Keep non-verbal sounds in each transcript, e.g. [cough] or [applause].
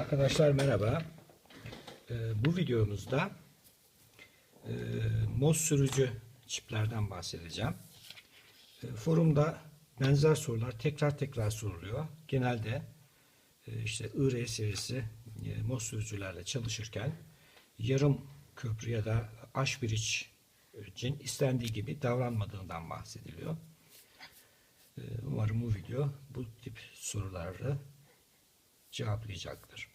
Arkadaşlar merhaba. Ee, bu videomuzda e, MOS sürücü çiplerden bahsedeceğim. E, forumda benzer sorular tekrar tekrar soruluyor. Genelde e, işte IR serisi e, MOS sürücülerle çalışırken yarım köprü ya da aş için istendiği gibi davranmadığından bahsediliyor. E, umarım bu video bu tip soruları cevaplayacaktır.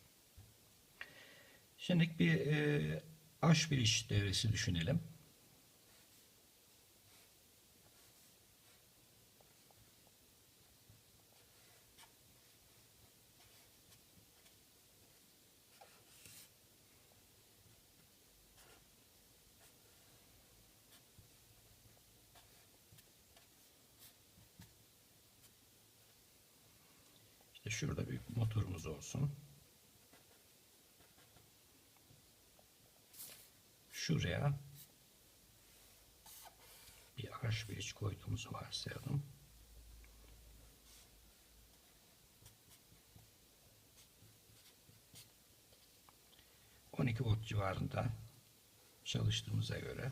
Şimdi bir e, aş bir iş devresi düşünelim. Şurada bir motorumuz olsun. Şuraya bir arş bir iç koyduğumuzu varsayalım. ...12 volt civarında çalıştığımıza göre...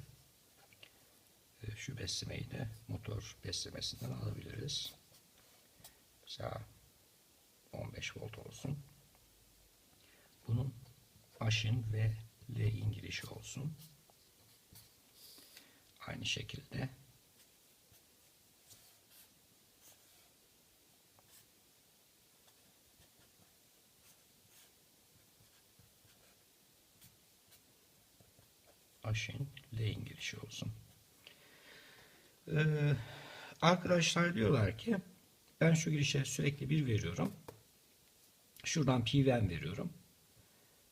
E, ...şu beslemeyi de motor beslemesinden alabiliriz. Mesela 15 volt olsun. Bunun aşın ve L'in girişi olsun. Aynı şekilde aşın L'in girişi olsun. Ee, arkadaşlar diyorlar ki ben şu girişe sürekli bir veriyorum. Şuradan PWM veriyorum.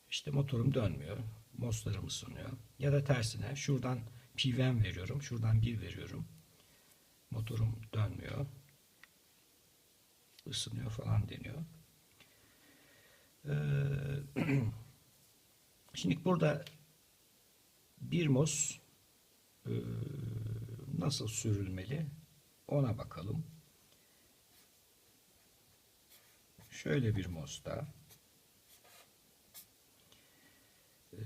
İşte motorum dönmüyor. MOS'larım ısınıyor. Ya da tersine şuradan PWM veriyorum. Şuradan bir veriyorum. Motorum dönmüyor. ısınıyor falan deniyor. Ee, [clears throat] şimdi burada bir MOS e, nasıl sürülmeli ona bakalım. Şöyle bir MOS'ta e,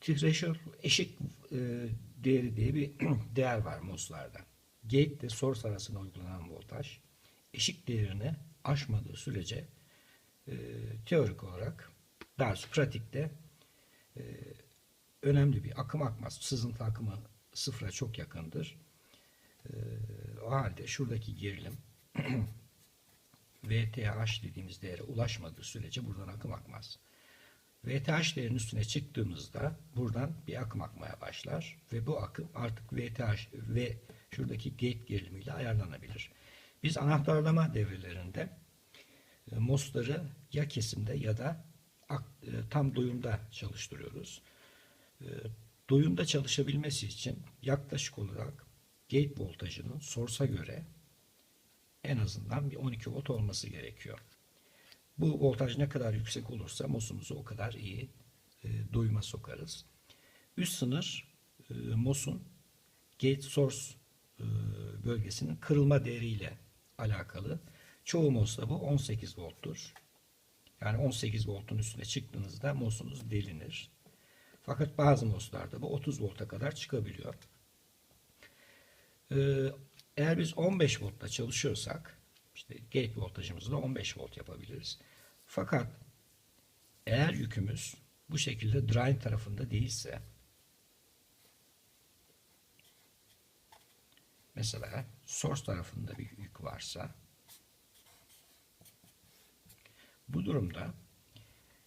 threshold eşik e, değeri diye bir [clears throat] değer var MOS'larda. Gate ile source arasında uygulanan voltaj eşik değerini aşmadığı sürece e, teorik olarak daha doğrusu pratikte e, önemli bir akım akmaz. Sızıntı akımı sıfıra çok yakındır. E, o halde şuradaki gerilim [clears throat] VTH dediğimiz değere ulaşmadığı sürece buradan akım akmaz. VTH değerinin üstüne çıktığımızda buradan bir akım akmaya başlar ve bu akım artık VTH ve şuradaki gate gerilimiyle ayarlanabilir. Biz anahtarlama devrelerinde e, MOS'ları ya kesimde ya da e, tam doyumda çalıştırıyoruz. E, doyumda çalışabilmesi için yaklaşık olarak gate voltajının source'a göre en azından bir 12 volt olması gerekiyor. Bu voltaj ne kadar yüksek olursa MOS'umuzu o kadar iyi e, doyuma sokarız. Üst sınır e, MOS'un gate source e, bölgesinin kırılma değeriyle alakalı. Çoğu MOS'ta bu 18 volttur. Yani 18 voltun üstüne çıktığınızda MOS'unuz delinir. Fakat bazı MOS'larda bu 30 volta kadar çıkabiliyor. Ee, eğer biz 15 voltta çalışıyorsak işte gate voltajımızı da 15 volt yapabiliriz. Fakat eğer yükümüz bu şekilde drain tarafında değilse mesela source tarafında bir yük varsa bu durumda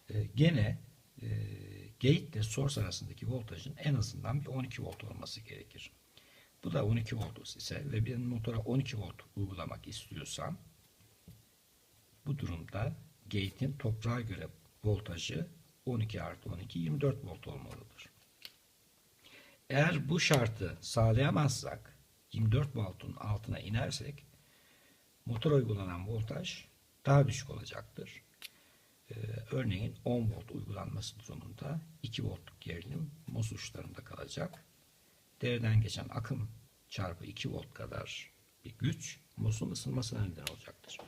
e, gene e, gate ile source arasındaki voltajın en azından bir 12 volt olması gerekir. Bu da 12 volt ise ve bir motora 12 volt uygulamak istiyorsam bu durumda gate'in toprağa göre voltajı 12 artı 12 24 volt olmalıdır. Eğer bu şartı sağlayamazsak 24 voltun altına inersek motora uygulanan voltaj daha düşük olacaktır. Ee, örneğin 10 volt uygulanması durumunda 2 voltluk gerilim MOS uçlarında kalacak. Devreden geçen akım çarpı 2 volt kadar bir güç MOS'un ısınmasına neden olacaktır.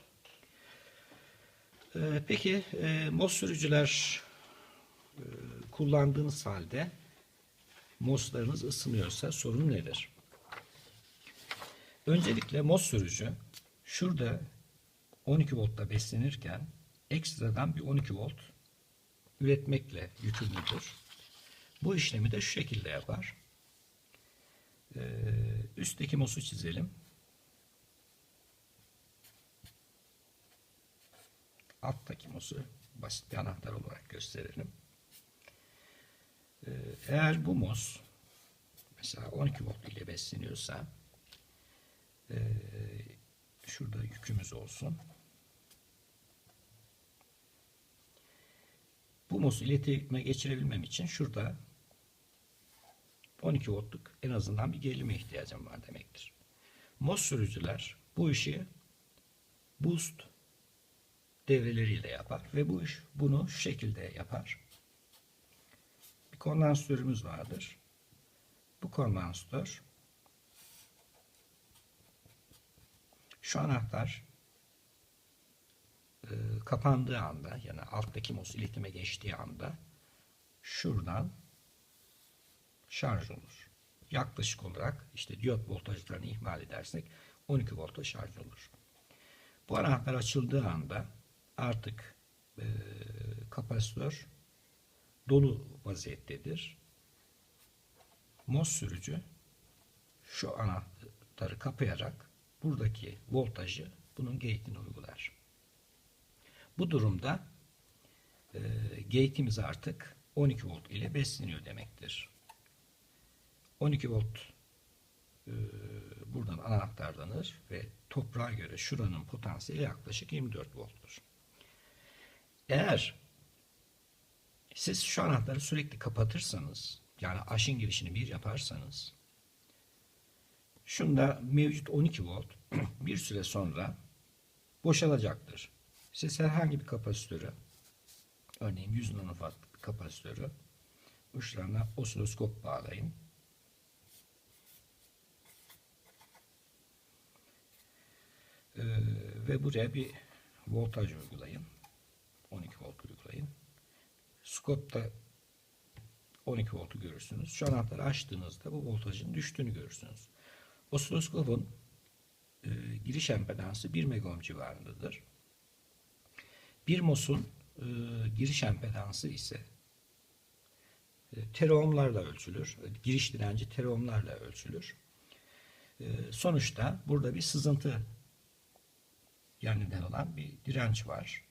Ee, peki e, MOS sürücüler e, kullandığınız halde MOS'larınız ısınıyorsa sorun nedir? Öncelikle MOS sürücü şurada 12 voltla beslenirken ekstradan bir 12 volt üretmekle yükümlüdür. Bu işlemi de şu şekilde yapar. Ee, üstteki MOS'u çizelim. Alttaki MOS'u basit bir anahtar olarak gösterelim. Ee, eğer bu MOS mesela 12 volt ile besleniyorsa e, şurada yükümüz olsun. Bu MOS'u iletime geçirebilmem için şurada 12 voltluk en azından bir gerilime ihtiyacım var demektir. MOS sürücüler bu işi boost devreleriyle yapar ve bu iş bunu şu şekilde yapar. Bir kondansatörümüz vardır. Bu kondansatör şu anahtar e, kapandığı anda yani alttaki MOS iletime geçtiği anda şuradan şarj olur. Yaklaşık olarak işte diyot voltajlarını ihmal edersek 12 volta şarj olur. Bu anahtar açıldığı anda artık e, kapasitör dolu vaziyettedir. MOS sürücü şu anahtarı kapayarak buradaki voltajı bunun gate'ine uygular. Bu durumda e, gate'imiz artık 12 volt ile besleniyor demektir. 12 volt e, buradan anahtarlanır ve toprağa göre şuranın potansiyeli yaklaşık 24 volttur. Eğer siz şu anahtarı sürekli kapatırsanız yani aşın girişini bir yaparsanız şunda mevcut 12 volt [clears throat] bir süre sonra boşalacaktır. Siz herhangi bir kapasitörü örneğin 100 nanowatt bir kapasitörü uçlarına osiloskop bağlayın. Ee, ve buraya bir voltaj uygulayın. 12 volt uygulayın. Skopta 12 voltu görürsünüz. Şu anahtarı açtığınızda bu voltajın düştüğünü görürsünüz. Osiloskopun e, giriş empedansı 1 megohm civarındadır. Bir MOS'un e, giriş empedansı ise e, teraohmlarla ölçülür. Giriş direnci teraohmlarla ölçülür. E, sonuçta burada bir sızıntı neden olan bir direnç var.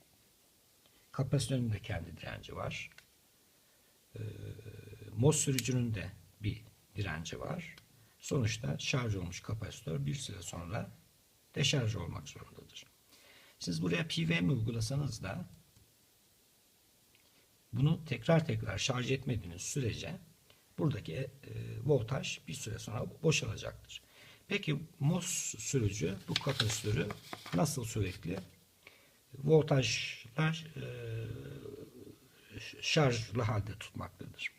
Kapasitörün de kendi direnci var. E, MOS sürücünün de bir direnci var. Sonuçta şarj olmuş kapasitör bir süre sonra deşarj olmak zorundadır. Siz buraya PWM uygulasanız da bunu tekrar tekrar şarj etmediğiniz sürece buradaki e, voltaj bir süre sonra boşalacaktır. Peki MOS sürücü bu kapasitörü nasıl sürekli voltajlar e, şarjlı halde tutmaktadır.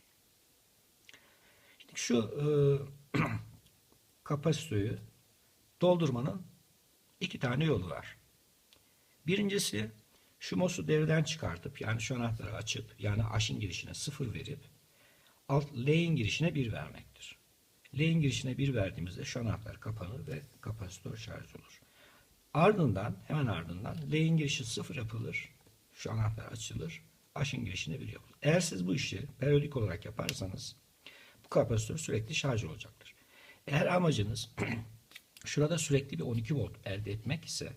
Şimdi şu e, [clears throat] kapasitörü doldurmanın iki tane yolu var. Birincisi şu MOS'u devreden çıkartıp yani şu anahtarı açıp yani aşın girişine sıfır verip alt L'in girişine bir vermektir. L'in girişine bir verdiğimizde şu anahtar kapanır ve kapasitör şarj olur. Ardından hemen ardından L'in girişi sıfır yapılır. Şu anahtar açılır. Aşın girişine bir yapılır. Eğer siz bu işi periyodik olarak yaparsanız bu kapasitör sürekli şarj olacaktır. Eğer amacınız [clears throat] şurada sürekli bir 12 volt elde etmek ise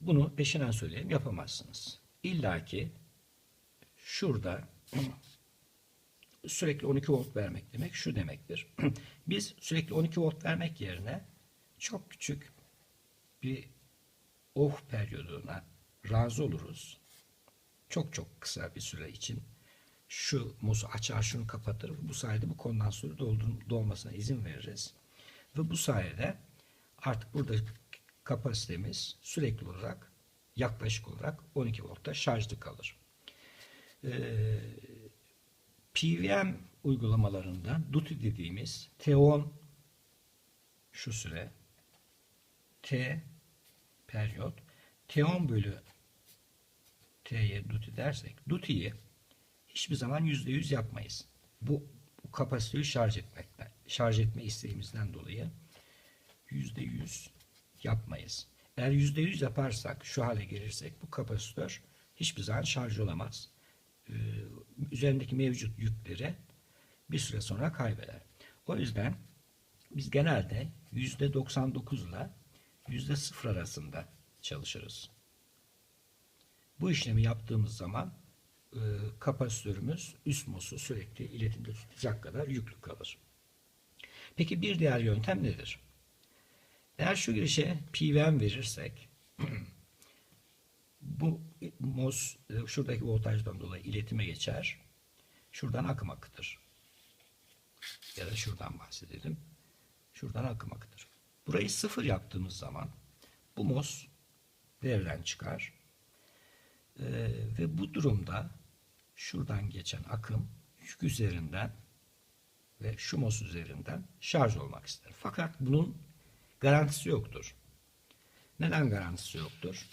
bunu peşinen söyleyeyim yapamazsınız. İlla ki şurada [clears throat] sürekli 12 volt vermek demek şu demektir. [clears throat] Biz sürekli 12 volt vermek yerine çok küçük bir off periyoduna razı oluruz. Çok çok kısa bir süre için şu muzu açar şunu kapatır. Bu sayede bu kondansörü dolmasına izin veririz. Ve bu sayede artık burada kapasitemiz sürekli olarak yaklaşık olarak 12 voltta şarjlı kalır. Ee, PWM uygulamalarında duty dediğimiz T10 şu süre T periyot T10 bölü T'ye duty dersek dutiyi hiçbir zaman %100 yapmayız. Bu, bu kapasiteyi şarj etmekten, şarj etme isteğimizden dolayı %100 yapmayız. Eğer %100 yaparsak, şu hale gelirsek bu kapasitör hiçbir zaman şarj olamaz. Ee, üzerindeki mevcut yükleri bir süre sonra kaybeder. O yüzden biz genelde %99 ile %0 arasında çalışırız. Bu işlemi yaptığımız zaman e, kapasitörümüz üst mosu sürekli iletimde tutacak kadar yüklü kalır. Peki bir diğer yöntem nedir? Eğer şu girişe PWM verirsek [clears throat] bu MOS e, şuradaki voltajdan dolayı iletime geçer. Şuradan akım akıtır. Ya da şuradan bahsedelim. Şuradan akım akıtır. Burayı sıfır yaptığımız zaman bu MOS devreden çıkar. Ee, ve bu durumda şuradan geçen akım yük üzerinden ve şu MOS üzerinden şarj olmak ister. Fakat bunun garantisi yoktur. Neden garantisi yoktur?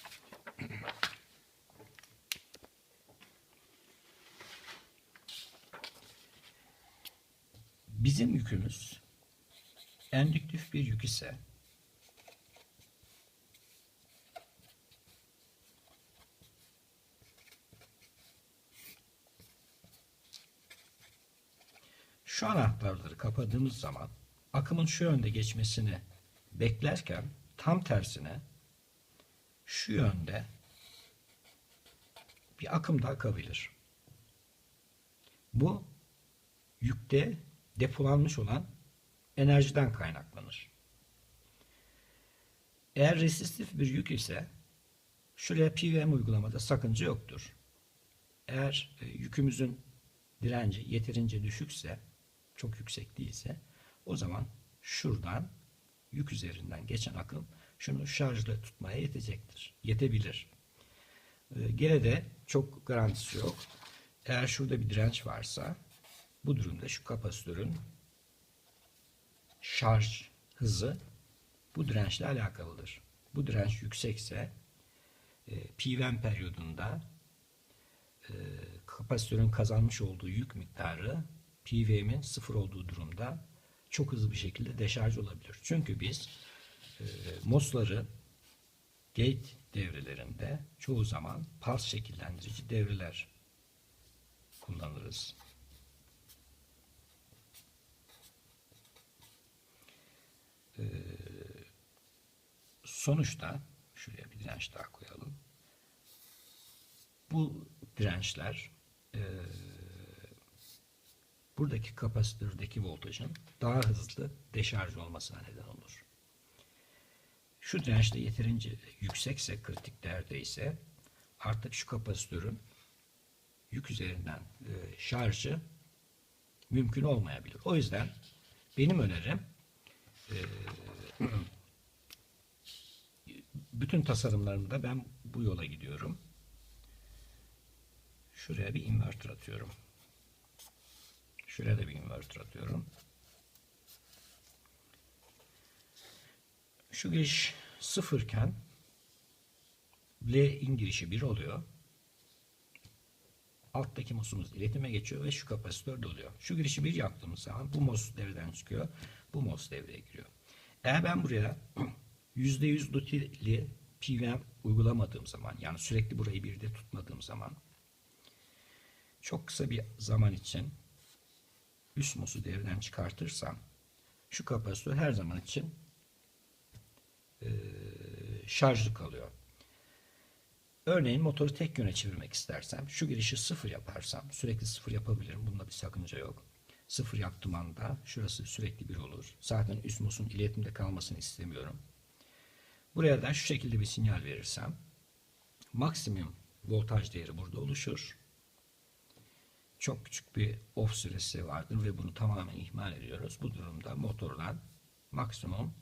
[clears throat] Bizim yükümüz endüktif bir yük ise şu anahtarları kapadığımız zaman akımın şu yönde geçmesini beklerken tam tersine şu yönde bir akım da akabilir. Bu yükte depolanmış olan enerjiden kaynaklanır. Eğer resistif bir yük ise şuraya PWM uygulamada sakınca yoktur. Eğer e, yükümüzün direnci yeterince düşükse, çok yüksek değilse o zaman şuradan yük üzerinden geçen akım şunu şarjla tutmaya yetecektir. Yetebilir. E, gene de çok garantisi yok. Eğer şurada bir direnç varsa bu durumda şu kapasitörün şarj hızı bu dirençle alakalıdır. Bu direnç yüksekse e, PWM periyodunda e, kapasitörün kazanmış olduğu yük miktarı PWM'in sıfır olduğu durumda çok hızlı bir şekilde deşarj olabilir. Çünkü biz e, MOS'ları gate devrelerinde çoğu zaman pulse şekillendirici devreler kullanırız. Sonuçta şuraya bir direnç daha koyalım. Bu dirençler e, buradaki kapasitördeki voltajın daha hızlı deşarj olmasına neden olur. Şu direnç de yeterince yüksekse, kritik değerdeyse artık şu kapasitörün yük üzerinden e, şarjı mümkün olmayabilir. O yüzden benim önerim e, bütün tasarımlarımda ben bu yola gidiyorum. Şuraya bir inverter atıyorum. Şuraya da bir inverter atıyorum. Şu giriş sıfırken L in girişi 1 oluyor. Alttaki MOS'umuz iletime geçiyor ve şu kapasitör doluyor. Şu girişi 1 yaptığımız zaman bu MOS devreden çıkıyor. Bu MOS devreye giriyor. Eğer ben buraya [clears throat] %100 dutili PWM uygulamadığım zaman yani sürekli burayı birde tutmadığım zaman çok kısa bir zaman için üst MOS'u devreden çıkartırsam şu kapasitör her zaman için e, şarjlı kalıyor. Örneğin motoru tek yöne çevirmek istersem şu girişi sıfır yaparsam sürekli sıfır yapabilirim. Bunda bir sakınca yok. Sıfır yaptığım anda şurası sürekli bir olur. Zaten üst MOS'un iletimde kalmasını istemiyorum. Buraya da şu şekilde bir sinyal verirsem maksimum voltaj değeri burada oluşur. Çok küçük bir off süresi vardır ve bunu tamamen ihmal ediyoruz. Bu durumda motordan maksimum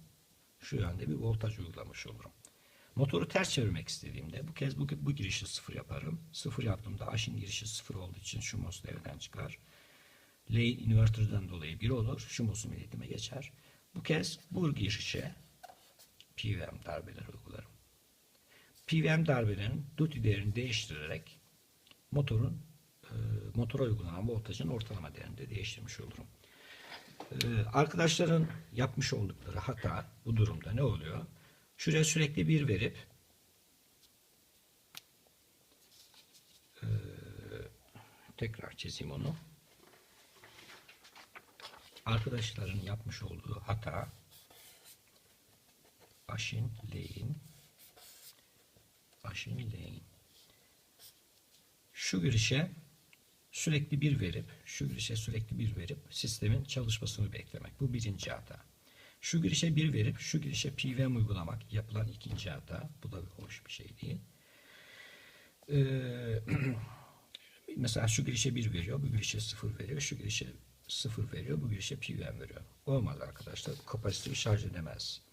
şu yönde bir voltaj uygulamış olurum. Motoru ters çevirmek istediğimde bu kez bu, bu girişi sıfır yaparım. Sıfır yaptığımda aşın girişi sıfır olduğu için şu MOS devreden çıkar. Lane inverter'dan dolayı bir olur. Şu MOS'um geçer. Bu kez bu girişe PWM darbeler uygularım. PWM darbelerinin duty değerini değiştirerek motorun e, motora uygulanan voltajın ortalama değerini de değiştirmiş olurum. E, arkadaşların yapmış oldukları hata bu durumda ne oluyor? Şuraya sürekli bir verip e, tekrar çizeyim onu. Arkadaşların yapmış olduğu hata aşin leyin aşin leyin şu girişe sürekli bir verip şu girişe sürekli bir verip sistemin çalışmasını beklemek. Bu birinci hata. Şu girişe bir verip şu girişe PWM uygulamak yapılan ikinci hata. Bu da hoş bir şey değil. Ee, [clears throat] mesela şu girişe bir veriyor, bu girişe sıfır veriyor, şu girişe sıfır veriyor, bu girişe PWM veriyor. Olmaz arkadaşlar. Kapasiteyi şarj edemez.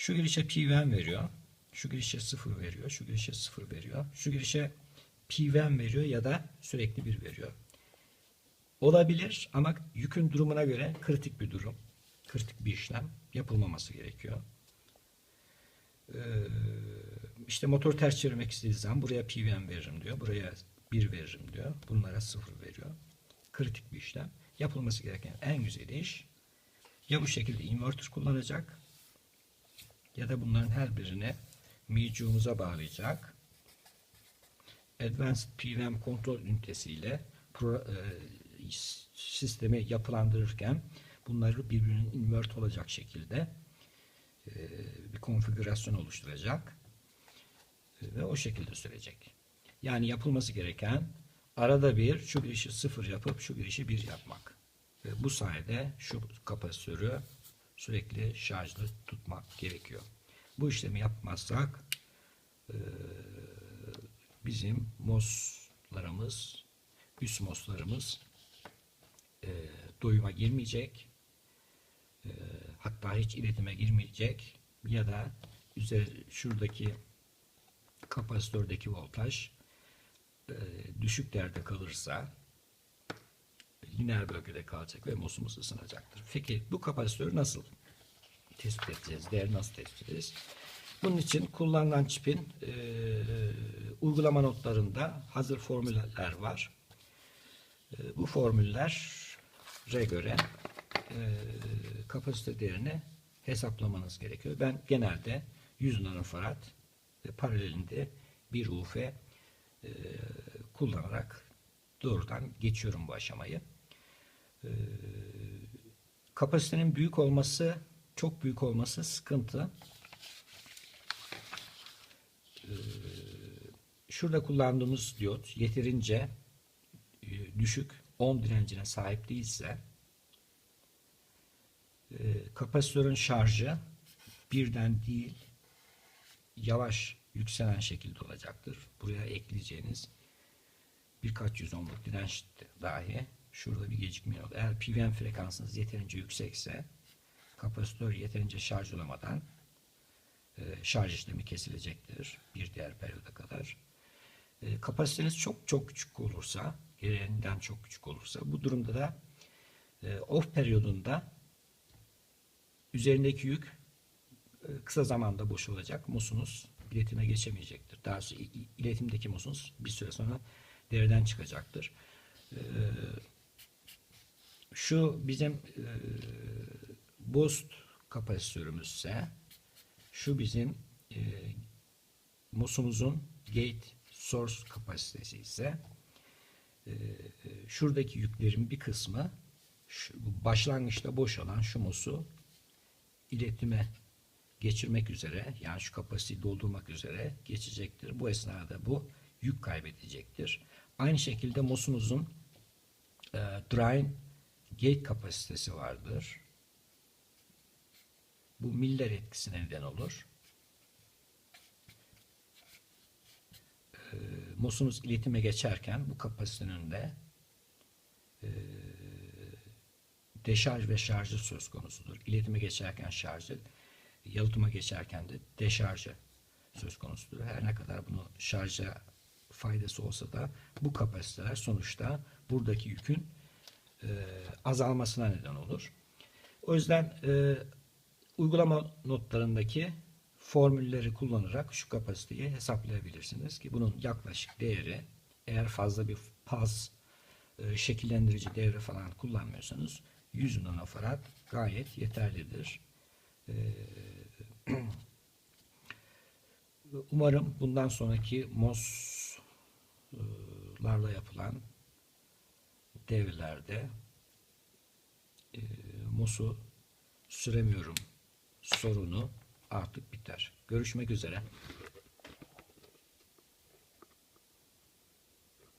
Şu girişe PWM veriyor, şu girişe sıfır veriyor, şu girişe sıfır veriyor, şu girişe PWM veriyor ya da sürekli bir veriyor. Olabilir ama yükün durumuna göre kritik bir durum. Kritik bir işlem yapılmaması gerekiyor. Ee, işte motor ters çevirmek istediği zaman buraya PWM veririm diyor. Buraya 1 veririm diyor. Bunlara 0 veriyor. Kritik bir işlem. Yapılması gereken en güzel iş ya bu şekilde inverter kullanacak ya da bunların her birini micuğumuza bağlayacak. Advanced PWM kontrol ünitesiyle pro, e, sistemi yapılandırırken bunları birbirinin invert olacak şekilde e, bir konfigürasyon oluşturacak e, ve o şekilde sürecek. Yani yapılması gereken arada bir şu girişi sıfır yapıp şu girişi bir yapmak. Ve bu sayede şu kapasitörü sürekli şarjlı tutmak gerekiyor. Bu işlemi yapmazsak e, bizim MOS'larımız, üst MOS'larımız e, doyuma girmeyecek. E, hatta hiç iletime girmeyecek ya da üzeri şuradaki kapasitördeki voltaj e, düşük değerde kalırsa lineer bölgede kalacak ve MOS'umuz ısınacaktır. Peki bu kapasitörü nasıl tespit edeceğiz? Değer nasıl tespit edeceğiz? Bunun için kullanılan çipin e, uygulama notlarında hazır formüller var. E, bu formüllere göre e, kapasite değerini hesaplamanız gerekiyor. Ben genelde 100 nanofarad ve paralelinde bir UF e, kullanarak doğrudan geçiyorum bu aşamayı. E, kapasitenin büyük olması, çok büyük olması sıkıntı. E, şurada kullandığımız diyot yeterince e, düşük 10 direncine sahip değilse e, kapasitörün şarjı birden değil yavaş yükselen şekilde olacaktır. Buraya ekleyeceğiniz birkaç yüz ohmluk direnç dahi şurada bir gecikme olur. Eğer PWM frekansınız yeterince yüksekse kapasitör yeterince şarj olamadan e, şarj işlemi kesilecektir bir diğer periyoda kadar. E, kapasiteniz çok çok küçük olursa, gereğinden çok küçük olursa bu durumda da e, off periyodunda üzerindeki yük e, kısa zamanda boşalacak. Musunuz iletime geçemeyecektir. Daha sonra iletimdeki musunuz bir süre sonra devreden çıkacaktır. E, şu bizim e, boost kapasitörümüzse şu bizim e, musumuzun gate source kapasitesi ise e, şuradaki yüklerin bir kısmı şu, başlangıçta boşalan şu musu iletime geçirmek üzere yani şu kapasiteyi doldurmak üzere geçecektir. Bu esnada bu yük kaybedecektir. Aynı şekilde MOS'unuzun e, drain gate kapasitesi vardır. Bu Miller etkisine neden olur. E, MOS'unuz iletime geçerken bu kapasitenin önünde e, deşarj ve şarjı söz konusudur. İletime geçerken şarjı, yalıtıma geçerken de deşarjı söz konusudur. Her ne kadar bunu şarja faydası olsa da bu kapasiteler sonuçta buradaki yükün e, azalmasına neden olur. O yüzden e, uygulama notlarındaki formülleri kullanarak şu kapasiteyi hesaplayabilirsiniz ki bunun yaklaşık değeri eğer fazla bir paz e, şekillendirici devre falan kullanmıyorsanız 100 nanofarad gayet yeterlidir. E, [clears throat] Umarım bundan sonraki MOS'larla yapılan devrelerde e, MOS'u süremiyorum sorunu artık biter. Görüşmek üzere.